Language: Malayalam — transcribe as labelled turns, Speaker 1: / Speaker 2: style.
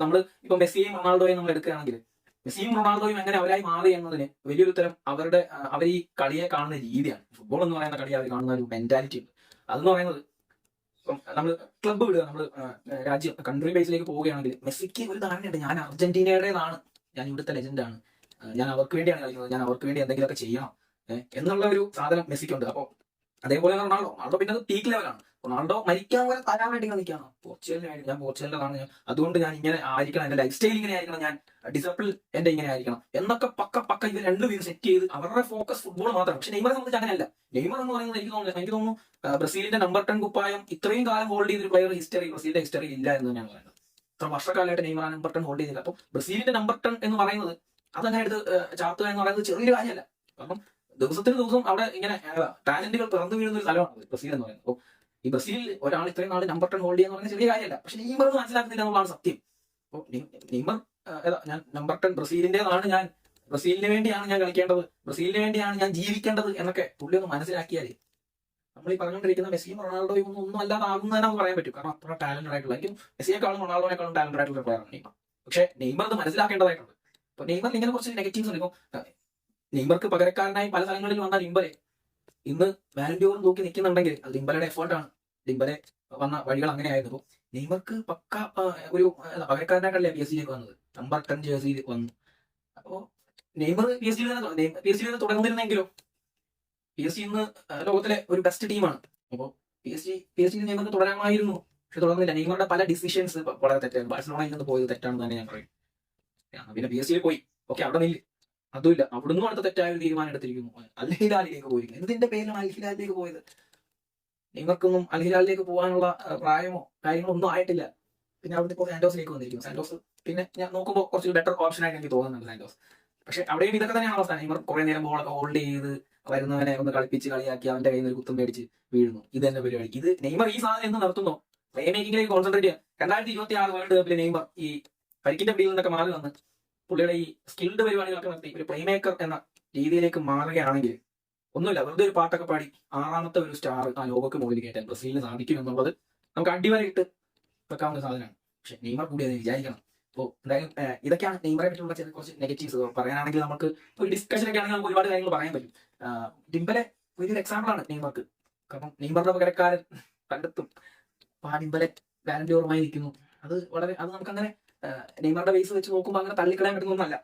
Speaker 1: നമ്മൾ ഇപ്പൊ മെസ്സിയും റൊണാൾഡോയും നമ്മൾ എടുക്കുകയാണെങ്കിൽ മെസ്സിയും റൊണാൾഡോയും എങ്ങനെ അവരായി മാറി എന്നതിന് വലിയൊരു തരം അവരുടെ അവർ ഈ കളിയെ കാണുന്ന രീതിയാണ്. ഫുട്ബോൾ എന്ന് പറയുന്ന കളി അവർ കാണുന്ന ഒരു മെന്റാലിറ്റി ഉണ്ട്. അതെന്ന് പറയുന്നത് നമ്മൾ ക്ലബ്ബ് വിടുക നമ്മൾ രാജ്യം കൺട്രി ബേസിലേക്ക് പോവുകയാണെങ്കിൽ മെസ്സിക്ക് ഒരു ധാരണയുണ്ട്. ഞാൻ അർജന്റീനയുടേതാണ്. ഞാൻ ഇവിടുത്തെ ലെജൻഡാണ് ഞാൻ അവർക്ക് വേണ്ടിയാണ് കളിക്കുന്നത്. ഞാൻ അവർക്ക് വേണ്ടി എന്തെങ്കിലുമൊക്കെ ചെയ്യണം. എന്നുള്ള ഒരു സാധനം മെസ്സിക്കുണ്ട്. അപ്പോൾ അതേപോലെ റൊണാൾഡോ. റൊണാൾഡോ പിന്നെ അത് പീക്ക് ലെവലാണ് റൊണാൾഡോ മരിക്കാൻ പോലെ തരാൻ വേണ്ടി നിൽക്കുകയാണ്. പോർച്ചുഗലിന് വേണ്ടി ഞാൻ പോർച്ചുഗലിലാണ് ഞാൻ അതുകൊണ്ട് ഞാൻ ഇങ്ങനെ ആയിരിക്കണം. എന്റെ ലൈഫ് സ്റ്റൈൽ ഇങ്ങനെ ആയിരിക്കണം. ഞാൻ ഡിസിപ്ലിൻ എന്റെ ഇങ്ങനെ ആയിരിക്കണം. എന്നൊക്കെ പക്ക പക്ക ഇവർ രണ്ടുപേരും സെറ്റ് ചെയ്ത് അവരുടെ ഫോക്കസ് ഫുട്ബോൾ മാത്രം. പക്ഷെ നെയ്മറെ സംബന്ധിച്ച് അങ്ങനെയല്ല. നെയ്മർ എന്ന് പറയുന്നത് എനിക്ക് തോന്നുന്നു എനിക്ക് തോന്നുന്നു ബ്രസീലിന്റെ നമ്പർ ടെൻ കുപ്പായം ഇത്രയും കാലം ഹോൾഡ് ചെയ്തൊരു പ്ലെയർ ഹിസ്റ്ററി ബ്രസീലിന്റെ ഹിസ്റ്ററി ഇല്ല എന്ന് തന്നെയാണ് പറയുന്നത്. ഇത്ര വർഷക്കാലമായിട്ട് നെയ്മർ നമ്പർ ടെൻ ഹോൾഡ് ചെയ്തില്ല. അപ്പോൾ ബ്രസീലിന്റെ നമ്പർ ടെൻ എന്ന് പറയുന്നത് അതങ്ങനെ എടുത്ത് ആ, ചാത്തുക എന്ന് പറയുന്നത് ചെറിയൊരു കാര്യമല്ല. കാരണം ദിവസത്തിന് ദിവസം അവിടെ ഇങ്ങനെ ടാലന്റുകൾ പിറന്നു വീഴുന്ന ഒരു സ്ഥലമാണ് ബ്രസീൽ എന്ന് പറയുന്നത്. അപ്പോൾ ഈ ബ്രസീലിൽ ഒരാൾ ഇത്രയും നാൾ നമ്പർ ടെൻ ഹോൾഡ് ചെയ്യാന്ന് പറയുന്നത് ചെറിയ കാര്യമല്ല. പക്ഷെ നെയ്മർ മനസ്സിലാക്കുന്നില്ല എന്നുള്ളതാണ് സത്യം. അപ്പോൾ നെയ്മർ ഞാൻ നമ്പർ ടെൻ ബ്രസീലിന്റേതാണ് ഞാൻ ബ്രസീലിന് വേണ്ടിയാണ് ഞാൻ കളിക്കേണ്ടത്. ബ്രസീലിന് വേണ്ടിയാണ് ഞാൻ ജീവിക്കേണ്ടത് എന്നൊക്കെ പുള്ളി ഒന്ന് മനസ്സിലാക്കിയാൽ നമ്മൾ ഈ പറഞ്ഞുകൊണ്ടിരിക്കുന്ന മെസ്സിയും റൊണാൾഡോയും ഒന്നും ഒന്നും അല്ലാതെ നമുക്ക് പറയാൻ പറ്റും. കാരണം അത്ര ടാലന്റഡ് ആയിട്ടുള്ള എനിക്കും മെസ്സിയെക്കാളും റൊണാൾഡോയെക്കാളും ടാലന്റഡ് ആയിട്ടുള്ള പ്ലെയറാണ് നെയ്മർ. പക്ഷേ നെയ്മർ മനസ്സിലാക്കേണ്ടതായിട്ടുണ്ട്. അപ്പൊ നെയ്മറിന് ഇങ്ങനെ കുറച്ച് നെഗറ്റീവ്സ് ഇപ്പൊ നെയ്മർക്ക് പകരക്കാരനായി പല സ്ഥലങ്ങളിൽ വന്ന ഡിംബലെ ഇന്ന് വാലന്റിയോറും നോക്കി നിൽക്കുന്നുണ്ടെങ്കിൽ അത് ഡിംബലയുടെ എഫേർട്ടാണ് ഡിംബലെ വന്ന വഴികൾ അങ്ങനെയായിരുന്നു. നെയ്മർക്ക് പക്ക ഒരു പകരക്കാരനായിട്ടല്ലേ പി എസ് സിയിലേക്ക് വന്നത്? നമ്പർ ടെൻ ജേഴ്സിയിൽ വന്നു. അപ്പോ നെയ്മർ പി എസ് സിയിൽ പി എസ് സിയിൽ തുടർന്നിരുന്നെങ്കിലോ പി എസ് സി ഇന്ന് ലോകത്തിലെ ഒരു ബെസ്റ്റ് ടീമാണ് അപ്പോൾ P S C P S C നെയ്മർക്ക് തുടരാമായിരുന്നു. പക്ഷെ തുടർന്നില്ല. നെയ്മറുടെ പല ഡിസിഷൻസ് വളരെ തെറ്റായിരുന്നു. ബാഴ്സലോണയിൽ നിന്ന് പോയത് തെറ്റാണെന്ന് തന്നെ ഞാൻ പറയും. പിന്നെ പി എസ് സിയിൽ പോയി. ഓക്കെ അവിടെ നില്ല അതുമില്ല. അവിടുന്ന് അടുത്ത തെറ്റായ ഒരു തീരുമാനം എടുത്തിരിക്കുന്നു. അൽഹിലാലിലേക്ക് പോയിരിക്കുന്നു. എന്തിന്റെ പേരിലാണ് അൽഹിലാലിലേക്ക് പോയത്? നിങ്ങൾക്കൊന്നും അൽഹിലാലിലേക്ക് പോകാനുള്ള പ്രായമോ കാര്യങ്ങളോ ഒന്നും ആയിട്ടില്ല. പിന്നെ അവിടെ ഇപ്പോൾ സാന്റോസിലേക്ക് വന്നിരിക്കുന്നു. സാന്റോസ് പിന്നെ ഞാൻ നോക്കുമ്പോൾ കുറച്ച് ബെറ്റർ ഓപ്ഷൻ ആയിട്ട് എനിക്ക് തോന്നുന്നുണ്ട് സാന്റോസ്. പക്ഷെ അവിടെയും ഇതൊക്കെ തന്നെയാണ് അവസ്ഥ. ഇവർ കുറെ നേരം ബോളൊക്കെ ഹോൾഡ് ചെയ്ത് വരുന്നവനെ ഒന്ന് കളിപ്പിച്ച് കളിയാക്കി അവന്റെ കയ്യിൽ നിന്ന് കുത്തും മേടിച്ച് വീഴുന്നു. ഇത് തന്നെ പരിപാടി ഇത് നെയ്മർ ഈ സാധനം എന്ന് നടത്തുന്നു പ്ലേ മേക്കിംഗിലേക്ക് കോൺസെൻട്രേറ്റ് ചെയ്യുക. രണ്ടായിരത്തി ഇരുപത്തി ആറ് വേൾഡ് കപ്പിൽ നെയ്മർ ഈ പരിക്കിന്റെ പിടിയിൽ നിന്നൊക്കെ മാറി വന്ന് പുള്ളിയുടെ ഈ സ്കിൽഡ് പരിപാടികളൊക്കെ നടത്തി ഒരു പ്ലേ മേക്കർ എന്ന രീതിയിലേക്ക് മാറുകയാണെങ്കിൽ ഒന്നുമില്ല വെറുതെ ഒരു പാട്ടൊക്കെ പാടി ആറാമത്തെ ഒരു സ്റ്റാർ ആ ലോകക്ക് മുകളിൽ കയറ്റാൻ ബ്രസീലിന് സാധിക്കും എന്നുള്ളത് നമുക്ക് അടിവരയിട്ട് വെക്കാവുന്ന സാധനമാണ്. പക്ഷെ നെയ്മർ കൂടി അത് വിചാരിക്കണം. അപ്പോൾ എന്തായാലും ഇതൊക്കെയാണ് നെയ്മറെ പറ്റിയുള്ള ചില കുറച്ച് നെഗറ്റീവ്സ് പറയാനാണെങ്കിൽ നമുക്ക് ഒരു ഡിസ്കഷൻ ഒക്കെ ആണെങ്കിൽ നമുക്ക് ഒരുപാട് കാര്യങ്ങൾ പറയാൻ പറ്റും. ഡിംബലെ വലിയൊരു എക്സാമ്പിൾ ആണ് നെയ്മർക്ക്. കാരണം നെയ്മറുടെ പകരക്കാരൻ കണ്ടെത്തും. ആ ഡിംബലെ വാലന്റിയോറുമായി നിൽക്കുന്നു. അത് വളരെ അത് നമുക്ക് അങ്ങനെ നെയ്മറുടെ ബേസ് വെച്ച് നോക്കുമ്പോൾ അങ്ങനെ തള്ളിക്കളയാൻ പറ്റുന്ന ഒന്നല്ല